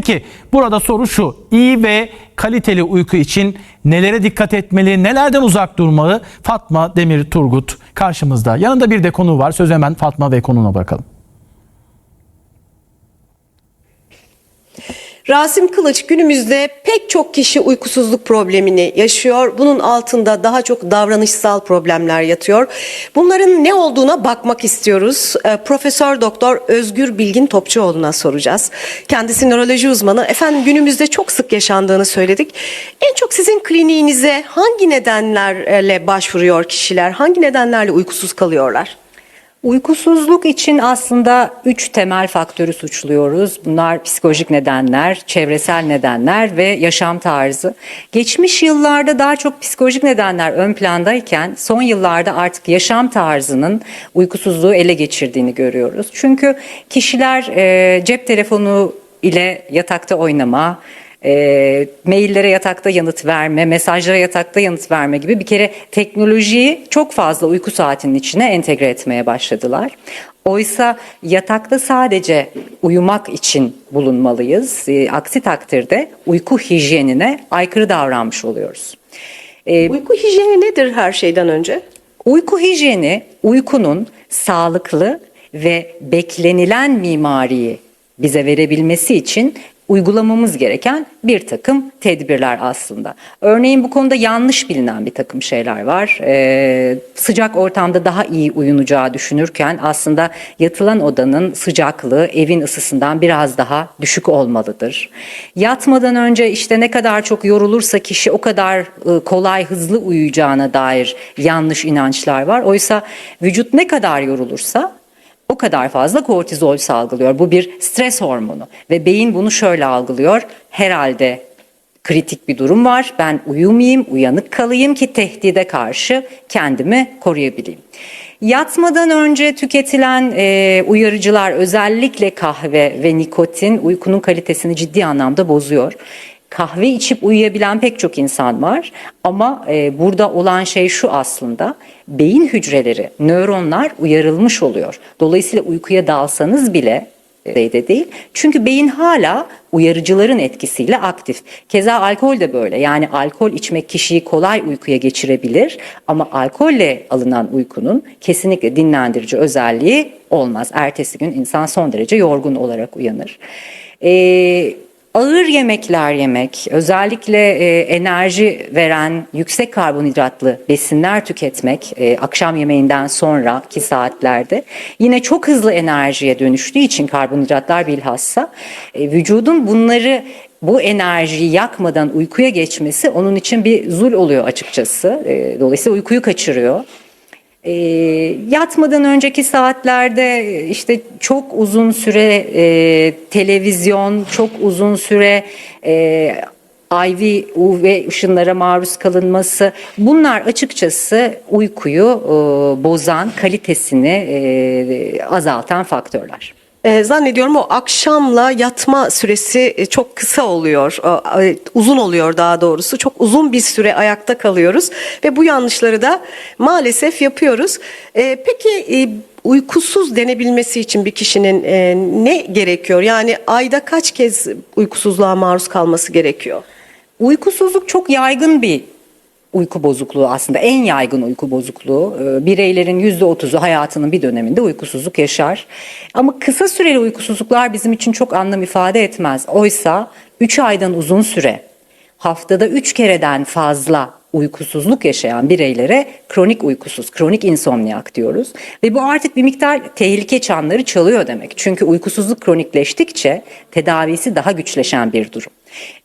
Peki burada soru şu. İyi ve kaliteli uyku için nelere dikkat etmeli, nelerden uzak durmalı? Fatma Demir Turgut karşımızda. Yanında bir de konu var. Söz hemen Fatma ve konuna bakalım. Rasim Kılıç günümüzde pek çok kişi uykusuzluk problemini yaşıyor. Bunun altında daha çok davranışsal problemler yatıyor. Bunların ne olduğuna bakmak istiyoruz. Ee, Profesör Doktor Özgür Bilgin Topçuoğlu'na soracağız. Kendisi nöroloji uzmanı. Efendim günümüzde çok sık yaşandığını söyledik. En çok sizin kliniğinize hangi nedenlerle başvuruyor kişiler? Hangi nedenlerle uykusuz kalıyorlar? Uykusuzluk için aslında üç temel faktörü suçluyoruz. Bunlar psikolojik nedenler, çevresel nedenler ve yaşam tarzı. Geçmiş yıllarda daha çok psikolojik nedenler ön plandayken son yıllarda artık yaşam tarzının uykusuzluğu ele geçirdiğini görüyoruz. Çünkü kişiler e, cep telefonu ile yatakta oynama, e, maillere yatakta yanıt verme, mesajlara yatakta yanıt verme gibi bir kere teknolojiyi çok fazla uyku saatinin içine entegre etmeye başladılar. Oysa yatakta sadece uyumak için bulunmalıyız. E, aksi takdirde uyku hijyenine aykırı davranmış oluyoruz. E, Uyku hijyeni nedir her şeyden önce? Uyku hijyeni uykunun sağlıklı ve beklenilen mimariyi bize verebilmesi için uygulamamız gereken bir takım tedbirler aslında. Örneğin bu konuda yanlış bilinen bir takım şeyler var. Ee, sıcak ortamda daha iyi uyunacağı düşünürken aslında yatılan odanın sıcaklığı evin ısısından biraz daha düşük olmalıdır. Yatmadan önce işte ne kadar çok yorulursa kişi o kadar e, kolay hızlı uyuyacağına dair yanlış inançlar var. Oysa vücut ne kadar yorulursa o kadar fazla kortizol salgılıyor. Bu bir stres hormonu ve beyin bunu şöyle algılıyor. Herhalde kritik bir durum var. Ben uyumayayım, uyanık kalayım ki tehdide karşı kendimi koruyabileyim. Yatmadan önce tüketilen e, uyarıcılar özellikle kahve ve nikotin uykunun kalitesini ciddi anlamda bozuyor. Kahve içip uyuyabilen pek çok insan var ama e, burada olan şey şu aslında beyin hücreleri, nöronlar uyarılmış oluyor. Dolayısıyla uykuya dalsanız bile e, de değil. Çünkü beyin hala uyarıcıların etkisiyle aktif. Keza alkol de böyle. Yani alkol içmek kişiyi kolay uykuya geçirebilir ama alkolle alınan uykunun kesinlikle dinlendirici özelliği olmaz. Ertesi gün insan son derece yorgun olarak uyanır. Ee, Ağır yemekler yemek, özellikle e, enerji veren yüksek karbonhidratlı besinler tüketmek e, akşam yemeğinden sonraki saatlerde yine çok hızlı enerjiye dönüştüğü için karbonhidratlar bilhassa e, vücudun bunları bu enerjiyi yakmadan uykuya geçmesi onun için bir zul oluyor açıkçası. E, dolayısıyla uykuyu kaçırıyor. E, yatmadan önceki saatlerde e, işte çok uzun süre e, televizyon, çok uzun süre e, IV UV ışınlara maruz kalınması bunlar açıkçası uykuyu e, bozan, kalitesini e, azaltan faktörler. Ee, zannediyorum o akşamla yatma süresi e, çok kısa oluyor. E, Uzun oluyor daha doğrusu. Çok uzun bir süre ayakta kalıyoruz ve bu yanlışları da maalesef yapıyoruz. Ee, Peki e, uykusuz denebilmesi için bir kişinin ne gerekiyor? Yani ayda kaç kez uykusuzluğa maruz kalması gerekiyor? Uykusuzluk çok yaygın bir uyku bozukluğu aslında en yaygın uyku bozukluğu. Ee, Bireylerin %30'u hayatının bir döneminde uykusuzluk yaşar. Ama kısa süreli uykusuzluklar bizim için çok anlam ifade etmez. Oysa 3 aydan uzun süre haftada 3 kereden fazla uykusuzluk yaşayan bireylere kronik uykusuz, kronik insomniyak diyoruz. Ve bu artık bir miktar tehlike çanları çalıyor demek. Çünkü uykusuzluk kronikleştikçe tedavisi daha güçleşen bir durum.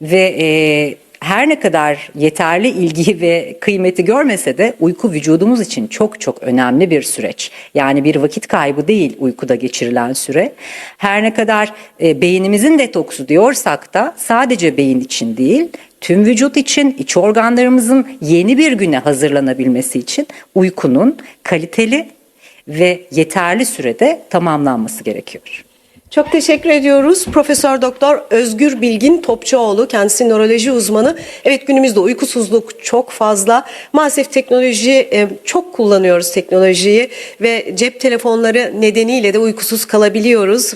Ve e, her ne kadar yeterli ilgi ve kıymeti görmese de uyku vücudumuz için çok çok önemli bir süreç. Yani bir vakit kaybı değil uykuda geçirilen süre. Her ne kadar e, beynimizin detoksu diyorsak da sadece beyin için değil, tüm vücut için, iç organlarımızın yeni bir güne hazırlanabilmesi için uykunun kaliteli ve yeterli sürede tamamlanması gerekiyor. Çok teşekkür ediyoruz. Profesör Doktor Özgür Bilgin Topçuoğlu kendisi nöroloji uzmanı. Evet günümüzde uykusuzluk çok fazla. Maalesef teknoloji e, çok kullanıyoruz teknolojiyi ve cep telefonları nedeniyle de uykusuz kalabiliyoruz.